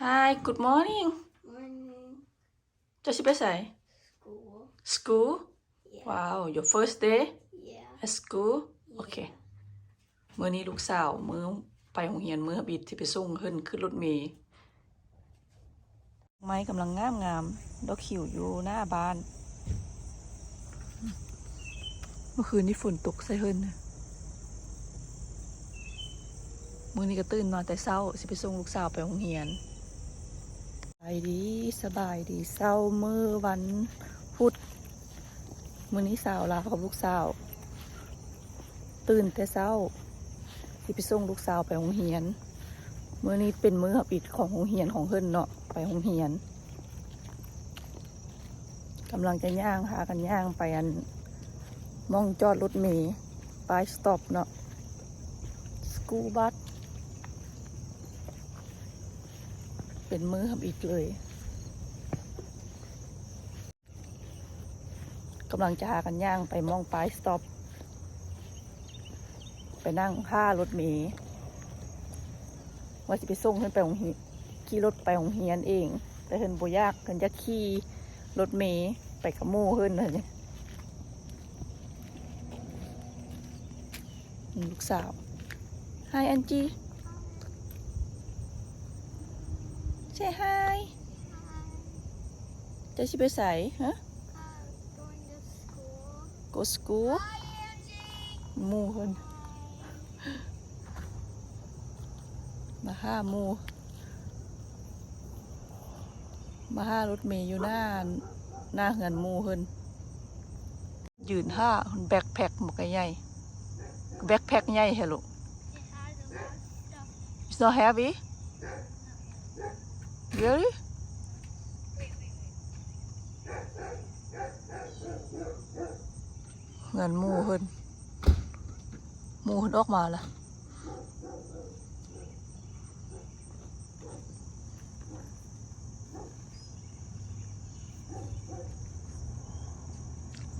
Hi good morning Morning. จะสิไปใส่ School. school Yeah. wow your first day Yeah. at school โอเคมื้อนี้ลูกสาวมื้อไปโรงเรียนมื้อบิดที่ไปส่งขึ้นขึ้นรถเมล์ไม้กำลังงามงามๆดอกขิวอยู่หน้าบ้าน เมื่อคืนนี้ฝนตกใส่เฮิรนน่ะมื้อนี้ก็ตื่นนอนแต่เช้า สิไปส่งลูกสาวไปโรงเรียนสบายดีสบายดีเช้ามือวันพุธมือนี้สาวลากับลูกสาว ตื่นแต่เช้าที่ไปส่งลูกสาวไปโรงเรียนมือนี้เป็นมือปิดของโรงเรียนของเพิ่นเนาะไปโรงเรียนกำลังจะย่างหากันย่างไปอันมองจอดรถเมล์ปลายสต็อปเนาะสกูบัส เป็นมื้อปิดเลยกำลังจะหากันย่างไปมองปลายสต็อป ไปนั่งค่ารถเมล์ว่าจะไปส่งเพิ่นไปโรงเรียขี่รถไปโรงเรียนเอง แต่เพิ่นบ่ยากเพิ่นจะขี่รถเมล์ไปกับมู่เพิ่นน่ะนี่ลูกสาว Hi Angie Say hi จะสิไปใส่ฮะ going to school. Go school มู่เพิ่นมาห้ามูมาห้ารถเมย์อยู่หน้าหน้าเหือนมู่เพิ่นยืนห้าเพิ่นแบกแพ็คหมกใหญ่แบกแพ็คใหญ่เหรอ It has a lot of stuff. It's not heavy Really เหือนมู่เพิ่นมู่เพิ่นออกมาละ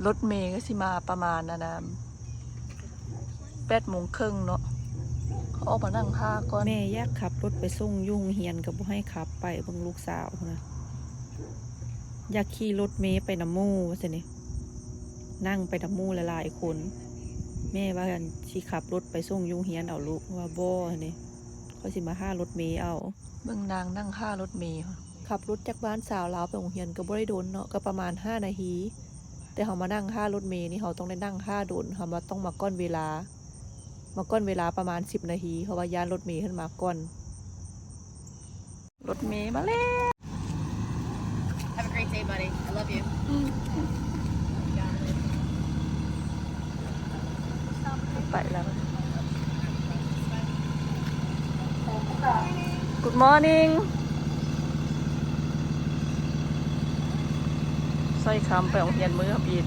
รถเมย์ก็สิมาประมาณนะนะแปดโมงครึ่งเนาะ ออกมานั่งท่าก่อนแม่แยกขับรถไปส่งยุ่งเฮียนกับบ่ให้ขับไปเบังลูกสาวนะอยากขี่รถเมย์ไปน้ำหมู่ว่าสินี่นั่งไปน้ำหมู่หลายๆคน แม่ว่ากันชีขับรถไปส่งยุ่งเฮียนเอาลูกว่าบ่นี่เขาสิมาห้ารถเมย์เอาเบิ่งนางนั่งห้ารถเมย์ขับรถจากบ้านสาวลาวไปโรงเรียนก็บ่ได้โดนเนาะก็ประมาณห้านาทีแต่เขามานั่งค่ารถเมล์นี่เขาต้องได้นั่งค่าโดนเขามาต้องมาก้อนเวลา มาก้อนเวลาประมาณสิบนาทีเพราะว่าย่านรถเมล์ขึ้นมาก้อน รถเมล์มาแล้ว Have a great day, buddy. I love you. ไปแล้ว Good morning ใส่คำไปโรงเรียนมือครับอีด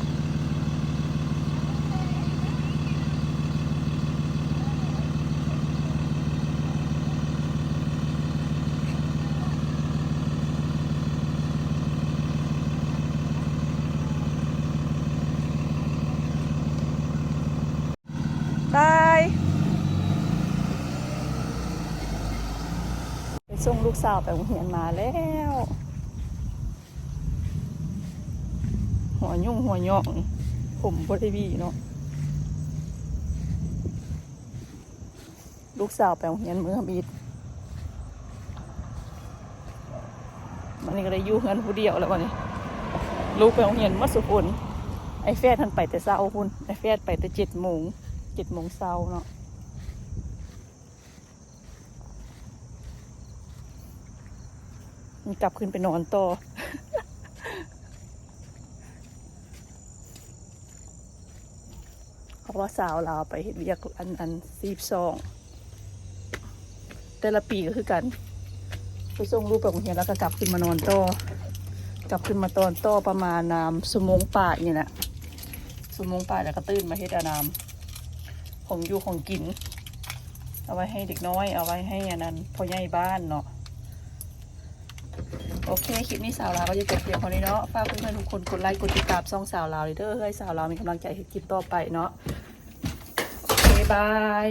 ส่งลูกสาวไปโรงเรียนมาแล้ว หัวยุ่งหัวหยองผมบริวีเนาะลูกสาวไปโรงเรียนมือบีดมันนี่ก็ได้ยู่เงินผู้เดียวแล้ววันนี้ลูกไปโรงเรียนมัสุพลไอ้แฟดทันไปแต่เช้าคุณไอ้แฟดไปแต่เจ็ดโมงเจ็ดโมงเช้าเนาะ มันกลับขึ้นไปนอนต่อเพราะว่าสาวเราวไปเห็นเวียกอันอันซีบซอง แต่ละปีก็คือกัน ไปส่งรูปไปโรงเรียนแล้วก็กลับขึ้นมานอนต่อกลับขึ้นมาตอนต่อประมาณนามสมงป่ายนี่แหละสมงป่าแล้วก็ตื่นมาเฮ็ดอนามของอยู่ของกิน เอาไว้ให้เด็กน้อย เอาไว้ให้อันนั้นพ่อใหญ่บ้านเนาะ โอเค คลิปนี้สาวลาวก็จะจบเพียงเท่านี้เนาะ ฝากเพื่อนๆทุกคนกดไลค์ กดติดตามช่องสาวลาวเลยเด้อให้สาวลาวมีกำลังใจให้คลิปต่อไปเนาะ โอเค บาย